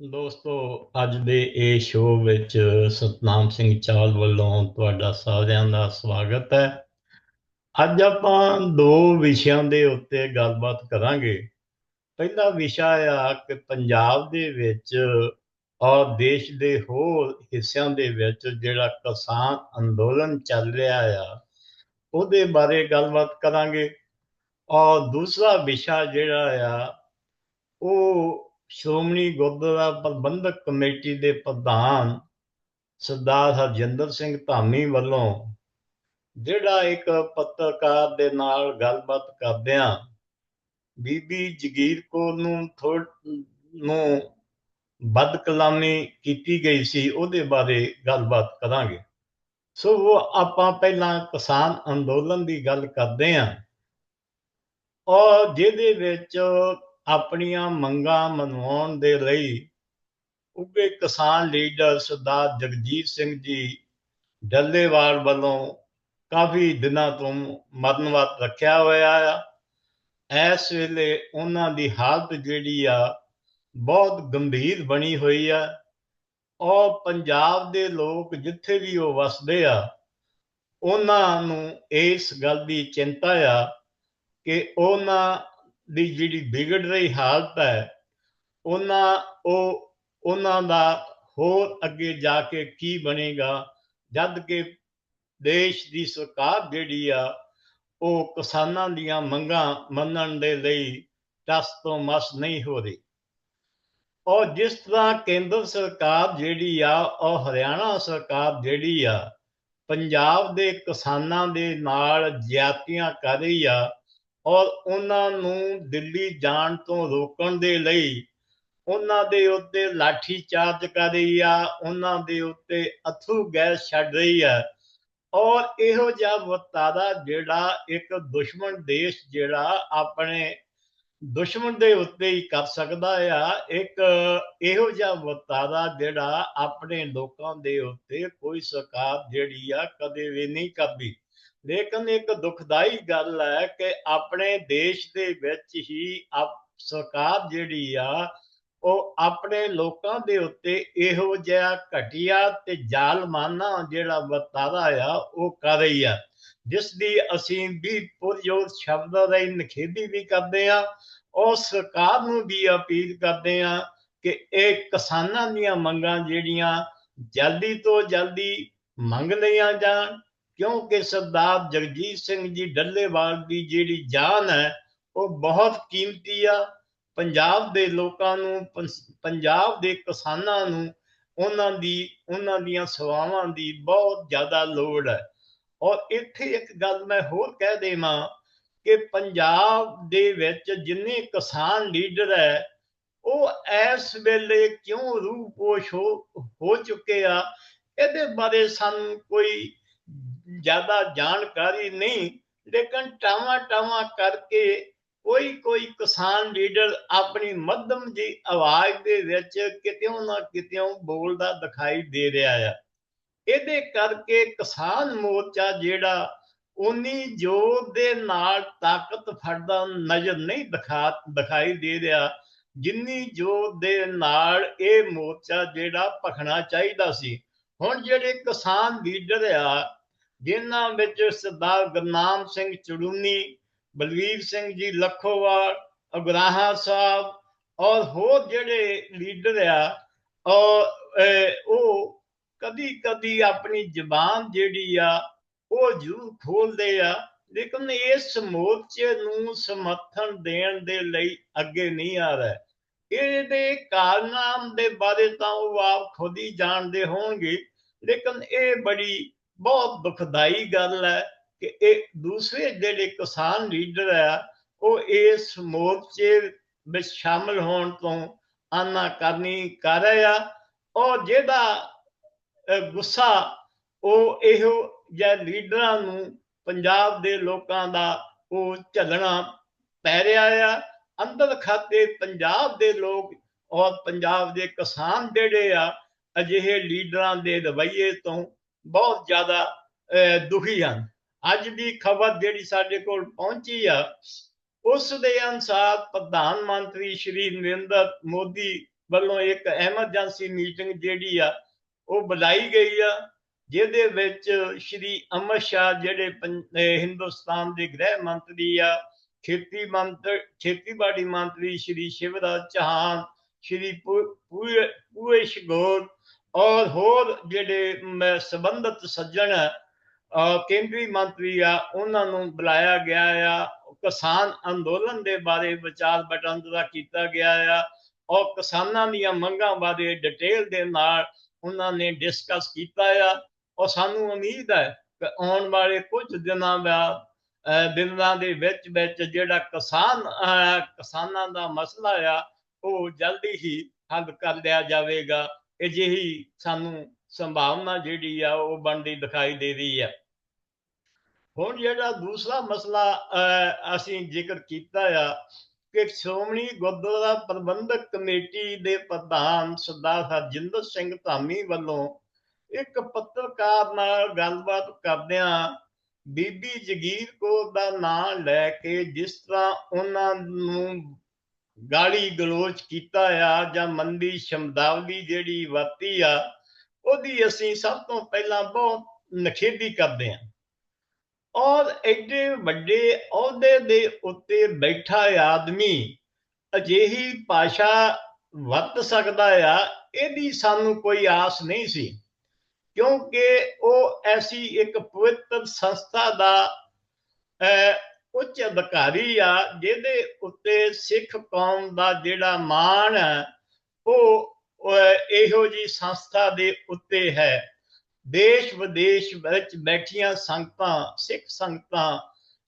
ਦੋਸਤੋ, ਅੱਜ ਦੇ ਇਹ ਸ਼ੋਅ ਵਿੱਚ ਸਤਨਾਮ ਸਿੰਘ ਚਾਲ ਵੱਲੋਂ ਤੁਹਾਡਾ ਸਾਰਿਆਂ ਦਾ ਸਵਾਗਤ ਹੈ। ਅੱਜ ਆਪਾਂ ਦੋ ਵਿਸ਼ਿਆਂ ਦੇ ਉੱਤੇ ਗੱਲਬਾਤ ਕਰਾਂਗੇ। ਪਹਿਲਾ ਵਿਸ਼ਾ ਆ ਕਿ ਪੰਜਾਬ ਦੇ ਵਿੱਚ ਔਰ ਦੇਸ਼ ਦੇ ਹੋਰ ਹਿੱਸਿਆਂ ਦੇ ਵਿੱਚ ਜਿਹੜਾ ਕਿਸਾਨ ਅੰਦੋਲਨ ਚੱਲ ਰਿਹਾ ਆ, ਉਹਦੇ ਬਾਰੇ ਗੱਲਬਾਤ ਕਰਾਂਗੇ। ਔਰ ਦੂਸਰਾ ਵਿਸ਼ਾ ਜਿਹੜਾ ਆ, ਉਹ ਸ਼੍ਰੋਮਣੀ ਗੁਰਦੁਆਰਾ ਪ੍ਰਬੰਧਕ ਕਮੇਟੀ ਦੇ ਪ੍ਰਧਾਨ ਸਰਦਾਰ ਹਰਜਿੰਦਰ ਸਿੰਘ ਧਾਮੀ ਵੱਲੋਂ ਜਿਹੜਾ ਇੱਕ ਪੱਤਰਕਾਰ ਦੇ ਨਾਲ ਗੱਲਬਾਤ ਕਰਦਿਆਂ ਬੀਬੀ ਜਗੀਰ ਕੌਰ ਨੂੰ ਥੋੜ ਨੂੰ ਬਦਕਲਾਮੀ ਕੀਤੀ ਗਈ ਸੀ, ਉਹਦੇ ਬਾਰੇ ਗੱਲਬਾਤ ਕਰਾਂਗੇ। ਸੋ ਉਹ ਆਪਾਂ ਪਹਿਲਾਂ ਕਿਸਾਨ ਅੰਦੋਲਨ ਦੀ ਗੱਲ ਕਰਦੇ ਆਂ ਔਰ ਜਿਹਦੇ ਵਿੱਚ ਆਪਣੀਆਂ ਮੰਗਾਂ ਮਨਵਾਉਣ ਦੇ ਲਈ ਉੱਗੇ ਕਿਸਾਨ ਲੀਡਰ ਸਰਦਾਰ ਜਗਜੀਤ ਸਿੰਘ ਜੀ ਡੱਲੇਵਾਲ ਵੱਲੋਂ ਕਾਫੀ ਦਿਨਾਂ ਤੋਂ ਮਰਨਵਤ ਰੱਖਿਆ ਹੋਇਆ ਆ। ਇਸ ਵੇਲੇ ਉਹਨਾਂ ਦੀ ਹਾਲਤ ਜਿਹੜੀ ਆ, ਬਹੁਤ ਗੰਭੀਰ ਬਣੀ ਹੋਈ ਆ। ਔਰ ਪੰਜਾਬ ਦੇ ਲੋਕ ਜਿੱਥੇ ਵੀ ਉਹ ਵਸਦੇ ਆ, ਉਹਨਾਂ ਨੂੰ ਇਸ ਗੱਲ ਦੀ ਚਿੰਤਾ ਆ ਕਿ ਉਹਨਾਂ ਦੀ ਜਿਹੜੀ ਵਿਗੜ ਰਹੀ ਹਾਲਤ ਹੈ, ਉਹਨਾਂ, ਉਹ, ਉਹਨਾਂ ਦਾ ਹੋਰ ਅੱਗੇ ਜਾ ਕੇ ਕੀ ਬਣੇਗਾ? ਜਦ ਕਿ ਦੇਸ਼ ਦੀ ਸਰਕਾਰ ਜਿਹੜੀ ਆ, ਉਹ ਕਿਸਾਨਾਂ ਦੀਆਂ ਮੰਗਾਂ ਮੰਨਣ ਦੇ ਲਈ ਟਸ ਤੋਂ ਮਸ ਨਹੀਂ ਹੋ ਰਹੀ। ਔਰ ਜਿਸ ਤਰ੍ਹਾਂ ਕੇਂਦਰ ਸਰਕਾਰ ਜਿਹੜੀ ਆ, ਉਹ ਹਰਿਆਣਾ ਸਰਕਾਰ ਜਿਹੜੀ ਆ, ਪੰਜਾਬ ਦੇ ਕਿਸਾਨਾਂ ਦੇ ਨਾਲ ਜ਼ਿਆਤੀਆਂ ਕਰ ਰਹੀ ਆ ਔਰ ਉਹਨਾਂ ਨੂੰ ਦਿੱਲੀ ਜਾਣ ਤੋਂ ਰੋਕਣ ਦੇ ਲਈ ਉਹਨਾਂ ਦੇ ਉੱਤੇ ਲਾਠੀ ਚਾਰਜ ਕਰ ਰਹੀ ਆ, ਉਹਨਾਂ ਦੇ ਉੱਤੇ ਅਥੂ ਗੈਸ ਛੱਡ ਰਹੀ ਆ। ਔਰ ਇਹੋ ਜਿਹਾ ਵਤਾਰਾ ਜਿਹੜਾ ਇੱਕ ਦੁਸ਼ਮਣ ਦੇਸ਼ ਜਿਹੜਾ ਆਪਣੇ ਦੁਸ਼ਮਣ ਦੇ ਉੱਤੇ ਹੀ ਕਰ ਸਕਦਾ ਆ, ਇੱਕ ਇਹੋ ਜਿਹਾ ਵਤਾਰਾ ਜਿਹੜਾ ਆਪਣੇ ਲੋਕਾਂ ਦੇ ਉੱਤੇ ਕੋਈ ਸਰਕਾਰ ਜਿਹੜੀ ਆ ਕਦੇ ਵੀ ਨਹੀਂ ਕਰਦੀ। ਲੇਕਿਨ ਇੱਕ ਦੁਖਦਾਈ ਗੱਲ ਹੈ ਕਿ ਆਪਣੇ ਦੇਸ਼ ਦੇ ਵਿੱਚ ਹੀ ਸਰਕਾਰ ਜਿਹੜੀ ਆ, ਉਹ ਆਪਣੇ ਲੋਕਾਂ ਦੇ ਉੱਤੇ ਇਹੋ ਜਿਹਾ ਘਟਿਆ ਤੇ ਜ਼ਾਲਮਾਨਾ ਜਿਹੜਾ ਵਰਤਾਰਾ ਆ, ਉਹ ਕਰ ਰਹੀ ਆ। ਜਿਸ ਦੀ ਅਸੀਂ ਵੀ ਪੁਰਜੋਰ ਸ਼ਬਦਾਂ ਦਾ ਨਖੇਦੀ ਵੀ ਕਰਦੇ ਆ, ਉਹ ਸਰਕਾਰ ਨੂੰ ਵੀ ਅਪੀਲ ਕਰਦੇ ਆ ਕਿ ਇਹ ਕਿਸਾਨਾਂ ਦੀਆਂ ਮੰਗਾਂ ਜਿਹੜੀਆਂ ਜਲਦੀ ਤੋਂ ਜਲਦੀ ਮੰਗ ਲਈਆਂ ਜਾਣ ਕਿਉਂਕਿ ਸਰਦਾਰ ਜਗਜੀਤ ਸਿੰਘ ਜੀ ਡੱਲੇਵਾਲ ਦੀ ਜਿਹੜੀ ਜਾਨ ਹੈ, ਉਹ ਬਹੁਤ ਕੀਮਤੀ ਆ। ਪੰਜਾਬ ਦੇ ਲੋਕਾਂ ਨੂੰ ਪੰਜਾਬ ਦੇ ਕਿਸਾਨਾਂ ਨੂੰ ਉਹਨਾਂ ਦੀ, ਉਹਨਾਂ ਦੀਆਂ ਸੇਵਾਵਾਂ ਦੀ ਬਹੁਤ ਜ਼ਿਆਦਾ ਲੋੜ ਹੈ। ਔਰ ਇੱਥੇ ਇੱਕ ਗੱਲ ਮੈਂ ਹੋਰ ਕਹਿ ਦੇਵਾਂ ਕਿ ਪੰਜਾਬ ਦੇ ਵਿੱਚ ਜਿੰਨੇ ਕਿਸਾਨ ਲੀਡਰ ਹੈ, ਉਹ ਇਸ ਵੇਲੇ ਕਿਉਂ ਰੂਪੋਸ਼ ਹੋ ਹੋ ਚੁੱਕੇ ਆ? ਇਹਦੇ ਬਾਰੇ ਸਾਨੂੰ ਕੋਈ ਜ਼ਿਆਦਾ ਜਾਣਕਾਰੀ ਨਹੀਂ, ਲੇਕਿਨ ਟਾਵਾ ਟਾਵਾ ਕਰਕੇ ਕੋਈ ਕੋਈ ਕਿਸਾਨ ਲੀਡਰ ਆਪਣੀ ਮੱਧਮ ਜੀ ਆਵਾਜ਼ ਦੇ ਵਿੱਚ ਕਿਤੇੋਂ ਨਾ ਕਿਤੇੋਂ ਬੋਲਦਾ ਦਿਖਾਈ ਦੇ ਰਿਹਾ ਆ। ਇਹਦੇ ਕਰਕੇ ਕਿਸਾਨ ਮੋਰਚਾ ਜਿਹੜਾ ਉਨੀ ਜੋਰ ਦੇ ਨਾਲ ਤਾਕਤ ਫੜਦਾ ਨਜ਼ਰ ਨਹੀਂ ਦਿਖਾ, ਦਿਖਾਈ ਦੇ ਰਿਹਾ, ਜਿੰਨੀ ਜੋਰ ਦੇ ਨਾਲ ਇਹ ਮੋਰਚਾ ਜਿਹੜਾ ਭਖਣਾ ਚਾਹੀਦਾ ਸੀ। ਹੁਣ ਜਿਹੜੇ ਕਿਸਾਨ ਲੀਡਰ ਆ ਜਿਨ੍ਹਾਂ ਵਿੱਚ ਸਰਦਾਰ ਗੁਰਨਾਮ ਸਿੰਘ ਚੜੂਨੀ, ਬਲਵੀਰ ਸਿੰਘ ਜੀ ਲੱਖੋਵਾਲ ਅਗਰਾਹਾ ਸਾਹਿਬ ਔਰ ਹੋਰ ਜਿਹੜੇ ਲੀਡਰ ਆ, ਔਰ ਉਹ ਕਦੀ ਕਦੀ ਆਪਣੀ ਜ਼ਬਾਨ ਜਿਹੜੀ ਆ, ਉਹ ਜ਼ਰੂਰ ਖੋਲਦੇ ਆ, ਲੇਕਿਨ ਇਸ ਮੋਰਚੇ ਨੂੰ ਸਮਰਥਨ ਦੇਣ ਦੇ ਲਈ ਅੱਗੇ ਨਹੀਂ ਆ ਰਿਹਾ। ਇਹਦੇ ਕਾਰਨਾਮ ਦੇ ਬਾਰੇ ਤਾਂ ਉਹ ਆਪ ਖੁਦ ਹੀ ਜਾਣਦੇ ਹੋਣਗੇ, ਲੇਕਿਨ ਇਹ ਬੜੀ ਬਹੁਤ ਦੁਖਦਾਈ ਗੱਲ ਹੈ ਕਿ ਇਹ ਦੂਸਰੇ ਜਿਹੜੇ ਕਿਸਾਨ ਲੀਡਰ ਆ, ਉਹ ਇਸ ਮੋਰਚੇ ਵਿੱਚ ਸ਼ਾਮਲ ਹੋਣ ਤੋਂ ਆਨਾ ਕਰਨੀ ਕਰ ਰਿਹਾ ਔਰ ਜਿਹਦਾ ਗੁੱਸਾ, ਉਹ ਇਹੋ ਜਿਹੇ ਲੀਡਰਾਂ ਨੂੰ ਪੰਜਾਬ ਦੇ ਲੋਕਾਂ ਦਾ ਉਹ ਝੱਲਣਾ ਪੈ ਰਿਹਾ ਆ। ਅੰਦਰ ਖਾਤੇ ਪੰਜਾਬ ਦੇ ਲੋਕ ਔਰ ਪੰਜਾਬ ਦੇ ਕਿਸਾਨ ਜਿਹੜੇ ਆ, ਅਜਿਹੇ ਲੀਡਰਾਂ ਦੇ ਰਵਈਏ ਤੋਂ ਬਹੁਤ ਜ਼ਿਆਦਾ ਦੁਖੀ ਹਨ। ਅੱਜ ਦੀ ਖਬਰ ਜਿਹੜੀ ਸਾਡੇ ਕੋਲ ਪਹੁੰਚੀ ਆ, ਉਸ ਦੇ ਅਨਸਾਰ ਪ੍ਰਧਾਨ ਮੰਤਰੀ ਸ਼੍ਰੀ ਨਰਿੰਦਰ ਮੋਦੀ ਵੱਲੋਂ ਇੱਕ ਐਮਰਜੈਂਸੀ ਮੀਟਿੰਗ ਜਿਹੜੀ ਆ, ਉਹ ਬੁਲਾਈ ਗਈ ਆ, ਜਿਹਦੇ ਵਿੱਚ ਸ਼੍ਰੀ ਅਮਰ ਸ਼ਾਹ ਜਿਹੜੇ ਹਿੰਦੁਸਤਾਨ ਦੇ ਗ੍ਰਹਿ ਮੰਤਰੀ ਆ, ਖੇਤੀ ਮੰਤਰ, ਖੇਤੀਬਾੜੀ ਮੰਤਰੀ ਸ਼੍ਰੀ ਸ਼ਿਵਰਾਜ ਚੌਹਾਨ, ਸ਼੍ਰੀ ਪੂਏਸ਼ ਗੋਲ ਔਰ ਹੋਰ ਜਿਹੜੇ ਸੰਬੰਧਤ ਸੱਜਣ ਕੇਂਦਰੀ ਮੰਤਰੀ ਆ, ਉਹਨਾਂ ਨੂੰ ਬੁਲਾਇਆ ਗਿਆ ਆ। ਕਿਸਾਨ ਅੰਦੋਲਨ ਦੇ ਬਾਰੇ ਵਿਚਾਰ ਵਟਾਂਦਰਾ ਕੀਤਾ ਗਿਆ ਆ। ਔਰ ਕਿਸਾਨਾਂ ਦੀਆਂ ਮੰਗਾਂ ਬਾਰੇ ਡਿਟੇਲ ਦੇ ਨਾਲ ਉਹਨਾਂ ਨੇ ਡਿਸਕਸ ਕੀਤਾ ਆ। ਔਰ ਸਾਨੂੰ ਉਮੀਦ ਹੈ ਕਿ ਆਉਣ ਵਾਲੇ ਕੁਝ ਦਿਨਾਂ ਬਾਅਦ ਦਿਨਾਂ ਦੇ ਵਿੱਚ ਵਿੱਚ ਜਿਹੜਾ ਕਿਸਾਨ ਕਿਸਾਨਾਂ ਦਾ ਮਸਲਾ ਆ, ਉਹ ਜਲਦੀ ਹੀ ਹੱਲ ਕਰ ਲਿਆ ਜਾਵੇਗਾ। ਅਜਿਹੀ ਸਾਨੂੰ ਸੰਭਾਵਨਾ ਜਿਹੜੀ ਆ ਉਹ ਬਣਦੀ ਦਿਖਾਈ ਦੇ ਰਹੀ ਆ। ਹੁਣ ਜਿਹੜਾ ਦੂਸਰਾ ਮਸਲਾ ਅਸੀਂ ਜ਼ਿਕਰ ਕੀਤਾ ਆ ਕਿ ਸ਼੍ਰੋਮਣੀ ਗੁਰਦੁਆਰਾ ਪ੍ਰਬੰਧਕ ਕਮੇਟੀ ਦੇ ਪ੍ਰਧਾਨ ਸਰਦਾਰ ਹਰਜਿੰਦਰ ਸਿੰਘ ਧਾਮੀ ਵੱਲੋਂ ਇੱਕ ਪੱਤਰਕਾਰ ਨਾਲ ਗੱਲਬਾਤ ਕਰਦਿਆਂ ਬੀਬੀ ਜਗੀਰ ਕੌਰ ਦਾ ਨਾਮ ਲੈ ਕੇ ਜਿਸ ਤਰ੍ਹਾਂ ਉਹਨਾਂ ਨੂੰ ਗਾਲੀ ਗਲੋਚ ਕੀਤਾ ਆ ਜਾਂ ਮੰਦੀ ਸ਼ਮਦਾਵਲੀ ਜਿਹੜੀ ਵਰਤੀ ਆ, ਉਹਦੀ ਅਸੀਂ ਸਭ ਤੋਂ ਪਹਿਲਾਂ ਬਹੁਤ ਨਖੇਦੀ ਕਰਦੇ ਹਾਂ। ਔਰ ਐਡੇ ਵੱਡੇ ਅਹੁਦੇ ਦੇ ਉੱਤੇ ਬੈਠਾ ਆਦਮੀ ਅਜਿਹੀ ਭਾਸ਼ਾ ਵਰਤ ਸਕਦਾ ਆ, ਇਹਦੀ ਸਾਨੂੰ ਕੋਈ ਆਸ ਨਹੀਂ ਸੀ। ਕਿਉਂਕਿ ਉਹ ਐਸੀ ਇੱਕ ਪਵਿੱਤਰ ਸੰਸਥਾ ਦਾ ਉੱਚ ਅਧਿਕਾਰੀ ਆ, ਜਿਹਦੇ ਉੱਤੇ ਸਿੱਖ ਕੌਮ ਦਾ ਜਿਹੜਾ ਮਾਣ ਹੈ, ਉਹ ਇਹੋ ਜੀ ਸੰਸਥਾ ਦੇ ਉੱਤੇ ਹੈ। ਦੇਸ਼ ਵਿਦੇਸ਼ ਵਿੱਚ ਬੈਠੀਆਂ ਸੰਗਤਾਂ, ਸਿੱਖ ਸੰਗਤਾਂ,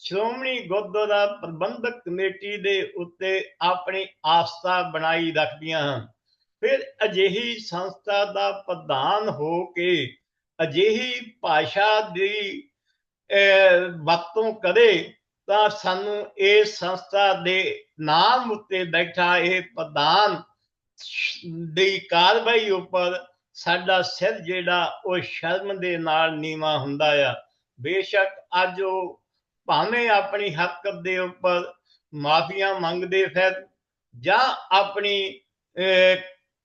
ਸ਼੍ਰੋਮਣੀ ਗੁਰਦੁਆਰਾ ਪ੍ਰਬੰਧਕ ਕਮੇਟੀ ਦੇ ਉੱਤੇ ਆਪਣੀ ਆਸਥਾ ਬਣਾਈ ਰੱਖਦੀਆਂ ਹਨ। ਫਿਰ ਅਜਿਹੀ ਸੰਸਥਾ ਦਾ ਪ੍ਰਧਾਨ ਹੋ ਕੇ ਅਜਿਹੀ ਭਾਸ਼ਾ ਦੀ ਵਰਤੋਂ ਕਰੇ ਤਾਂ ਸਾਨੂੰ ਇਹ ਸੰਸਥਾ ਦੇ ਨਾਮ ਉੱਤੇ ਬੈਠਾ ਇਹ ਪ੍ਰਧਾਨ ਦੀ ਕਾਰਵਾਈ ਉੱਪਰ ਸਾਡਾ ਸਿਰ ਜਿਹੜਾ ਉਹ ਸ਼ਰਮ ਦੇ ਨਾਲ ਨੀਵਾ ਹੁੰਦਾ ਆ। ਬੇਸ਼ੱਕ ਅੱਜ ਉਹ ਭਾਵੇਂ ਆਪਣੀ ਹੱਕ ਦੇ ਉੱਪਰ ਮਾਫੀਆਂ ਮੰਗਦੇ ਫਿਰ ਜਾਂ ਆਪਣੀ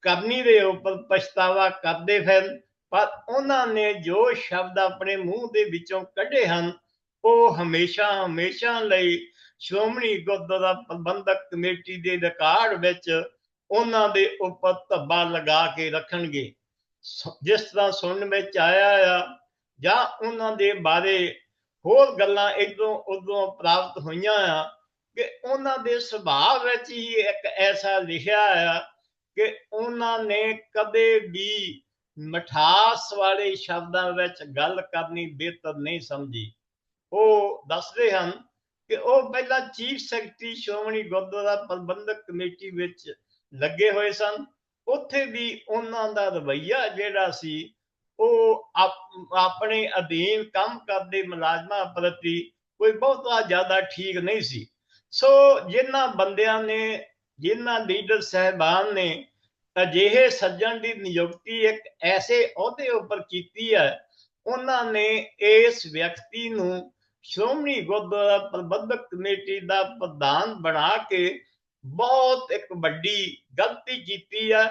ਕਰਨੀ ਦੇ ਉੱਪਰ ਪਛਤਾਵਾ ਕਰਦੇ ਫਿਰ, ਪਰ ਉਹਨਾਂ ਨੇ ਜੋ ਸ਼ਬਦ ਆਪਣੇ ਮੂੰਹ ਦੇ ਵਿੱਚੋਂ ਕੱਢੇ ਹਨ ਉਹ ਹਮੇਸ਼ਾ ਹਮੇਸ਼ਾ ਲਈ ਸ਼੍ਰੋਮਣੀ ਗੁਰਦੁਆਰਾ ਪ੍ਰਬੰਧਕ ਕਮੇਟੀ ਦੇ ਰਿਕਾਰਡ ਵਿੱਚ ਉਹਨਾਂ ਦੇ ਉੱਪਰ ਧੱਬਾ ਲਗਾ ਕੇ ਰੱਖਣਗੇ। ਜਿਸ ਤਰ੍ਹਾਂ ਸੁਣਨ ਵਿੱਚ ਆਇਆ ਆ, ਜਾਂ ਉਹਨਾਂ ਦੇ ਬਾਰੇ ਹੋਰ ਗੱਲਾਂ ਇਦੋਂ ਉਦੋਂ ਪ੍ਰਾਪਤ ਹੋਈਆਂ ਆ, ਕਿ ਉਹਨਾਂ ਦੇ ਸੁਭਾਅ ਵਿੱਚ ਹੀ ਇੱਕ ਐਸਾ ਲਿਖਿਆ ਆ ਕਿ ਉਹਨਾਂ ਨੇ ਕਦੇ ਵੀ ਮਠਾਸ ਵਾਲੇ ਸ਼ਬਦਾਂ ਵਿੱਚ ਗੱਲ ਕਰਨੀ ਬਿਹਤਰ ਨਹੀਂ ਸਮਝੀ। ਉਹ ਦੱਸਦੇ ਹਨ ਕਿ ਉਹ ਪਹਿਲਾਂ chief secretary Shiromani Gurdwara Prabandhak committee ਵਿੱਚ ਲੱਗੇ ਹੋਏ ਸਨ। ਉੱਥੇ ਵੀ ਉਹਨਾਂ ਦਾ ਰਵਈਆ ਜਿਹੜਾ ਸੀ, ਉਹ ਆਪਣੇ ਅਧੀਨ ਕੰਮ ਕਰਦੇ ਮੁਲਾਜ਼ਮਾਂ ਪ੍ਰਤੀ ਕੋਈ ਬਹੁਤਾ ਜ਼ਿਆਦਾ ਠੀਕ ਨਹੀਂ ਸੀ। ਸੋ ਜਿਨ੍ਹਾਂ ਬੰਦਿਆਂ ਨੇ, ਜਿਨ੍ਹਾਂ ਲੀਡਰ ਸਹਿਬਾਨ ਨੇ ਅਜਿਹੇ ਸੱਜਣ ਦੀ ਨਿਯੁਕਤੀ ਇੱਕ ਐਸੇ ਅਹੁਦੇ ਉੱਪਰ ਕੀਤੀ ਹੈ, ਉਹਨਾਂ ਨੇ ਇਸ ਵਿਅਕਤੀ ਨੂੰ ਸ਼੍ਰੋਮਣੀ ਗੁਰਦੁਆਰਾ ਪ੍ਰਬੰਧਕ ਕਮੇਟੀ ਦਾ ਪ੍ਰਧਾਨ ਬਣਾ ਕੇ ਬਹੁਤ ਇੱਕ ਵੱਡੀ ਗਲਤੀ ਕੀਤੀ ਹੈ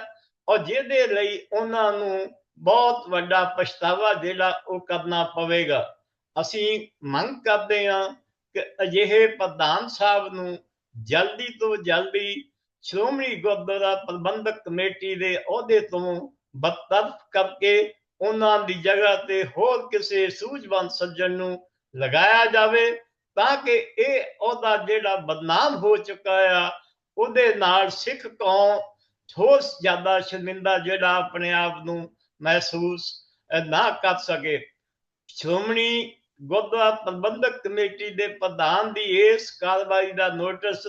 ਔਰ ਜਿਹਦੇ ਲਈ ਉਹਨਾਂ ਨੂੰ ਬਹੁਤ ਵੱਡਾ ਪਛਤਾਵਾ ਜਿਹੜਾ ਉਹ ਕਰਨਾ ਪਵੇਗਾ। ਅਸੀਂ ਮੰਗ ਕਰਦੇ ਹਾਂ ਕਿ ਅਜਿਹੇ ਪ੍ਰਧਾਨ ਸਾਹਿਬ ਨੂੰ ਜਲਦੀ ਤੋਂ ਜਲਦੀ ਸ਼੍ਰੋਮਣੀ ਗੁਰਦੁਆਰਾ ਪ੍ਰਬੰਧਕ ਕਮੇਟੀ ਦੇ ਅਹੁਦੇ ਤੋਂ ਬਤਰਫ ਕਰਕੇ ਉਹਨਾਂ ਦੀ ਜਗ੍ਹਾ ਤੇ ਹੋਰ ਕਿਸੇ ਸੂਝਵਾਨ ਸੱਜਣ ਨੂੰ ਲਗਾਇਆ ਜਾਵੇ ਤਾਂ ਕਿ ਇਹ ਉਹਦਾ ਜਿਹੜਾ ਬਦਨਾਮ ਹੋ ਚੁੱਕਾ ਆ, ਉਹਦੇ ਨਾਲ ਸਿੱਖ ਕੌਮ ਠੋਸ ਜ਼ਿਆਦਾ ਸ਼ਰਮਿੰਦਾ ਜਿਹੜਾ ਆਪਣੇ ਆਪ ਨੂੰ ਮਹਿਸੂਸ ਨਾ ਕਰ ਸਕੇ। ਸ਼੍ਰੋਮਣੀ ਗੁਰਦੁਆਰਾ ਪ੍ਰਬੰਧਕ ਕਮੇਟੀ ਦੇ ਪ੍ਰਧਾਨ ਦੀ ਇਸ ਕਾਰਵਾਈ ਦਾ ਨੋਟਿਸ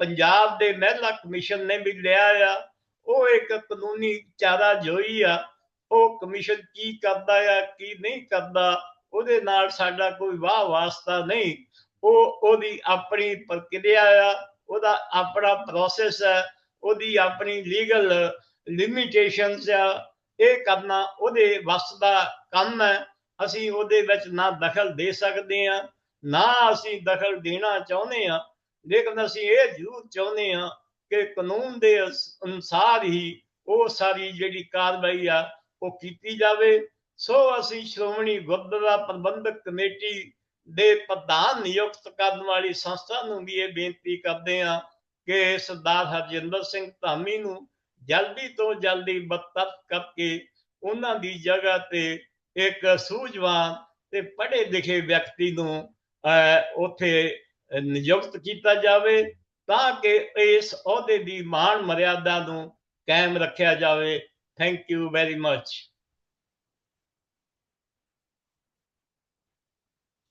ਪੰਜਾਬ ਦੇ ਮਹਿਲਾ ਕਮਿਸ਼ਨ ਨੇ ਵੀ ਲਿਆ ਆ। ਉਹ ਇੱਕ ਕਾਨੂੰਨੀ ਚਾਰਾ ਜੋਈ ਆ। ਉਹ ਕਮਿਸ਼ਨ ਕੀ ਕਰਦਾ ਆ, ਕੀ ਨਹੀਂ ਕਰਦਾ ਉਹਦੇ ਨਾਲ ਸਾਡਾ ਕੋਈ ਵਾਹ ਵਾਸਤਾ ਨਹੀਂ। ਉਹ, ਉਹਦੀ ਆਪਣੀ ਪ੍ਰਕਿਰਿਆ ਆ, ਉਹਦਾ ਆਪਣਾ ਪ੍ਰੋਸੈਸ ਹੈ ਉਹਦੀ ਆਪਣੀ ਲੀਗਲ ਲਿਮਿਟੇਸ਼ਨਸ ਆ, ਇਹ ਕਰਨਾ ਉਹਦੇ ਵਸ ਦਾ ਕੰਮ ਹੈ। ਅਸੀਂ ਉਹਦੇ ਵਿੱਚ ਨਾ ਦਖਲ ਦੇ ਸਕਦੇ ਆ ਨਾ ਅਸੀਂ ਦਖਲ ਦੇਣਾ ਚਾਹੁੰਦੇ ਆ ਲੇਕਿਨ ਅਸੀਂ ਇਹ ਜ਼ਰੂਰ ਚਾਹੁੰਦੇ ਆ ਕਿ ਕਾਨੂੰਨ ਦੇ ਅਸ- ਅਨੁਸਾਰ ਹੀ ਉਹ ਸਾਰੀ ਜਿਹੜੀ ਕਾਰਵਾਈ ਆ, ਉਹ ਕੀਤੀ ਜਾਵੇ। ਸੋ ਅਸੀਂ ਸ਼੍ਰੋਮਣੀ ਗੁਰਦੁਆਰਾ ਪ੍ਰਬੰਧਕ ਕਮੇਟੀ ਦੇ ਪ੍ਰਧਾਨ ਨਿਯੁਕਤ ਕਰਨ ਵਾਲੀ ਸੰਸਥਾ ਨੂੰ ਵੀ ਇਹ ਬੇਨਤੀ ਕਰਦੇ ਹਾਂ ਕਿ ਸਰਦਾਰ ਹਰਜਿੰਦਰ ਸਿੰਘ ਧਾਮੀ ਨੂੰ ਜਲਦੀ ਤੋਂ ਜਲਦੀ ਬਰਤਰਫ ਕਰਕੇ ਉਹਨਾਂ ਦੀ ਜਗ੍ਹਾ ਤੇ ਇੱਕ ਸੂਝਵਾਨ ਤੇ ਪੜ੍ਹੇ ਲਿਖੇ ਵਿਅਕਤੀ ਨੂੰ ਅਹ, ਉੱਥੇ ਨਿਯੁਕਤ ਕੀਤਾ ਜਾਵੇ ਤਾਂ ਕਿ ਇਸ ਅਹੁਦੇ ਦੀ ਮਾਣ ਮਰਿਆਦਾ ਨੂੰ ਕਾਇਮ ਰੱਖਿਆ ਜਾਵੇ। Thank you very much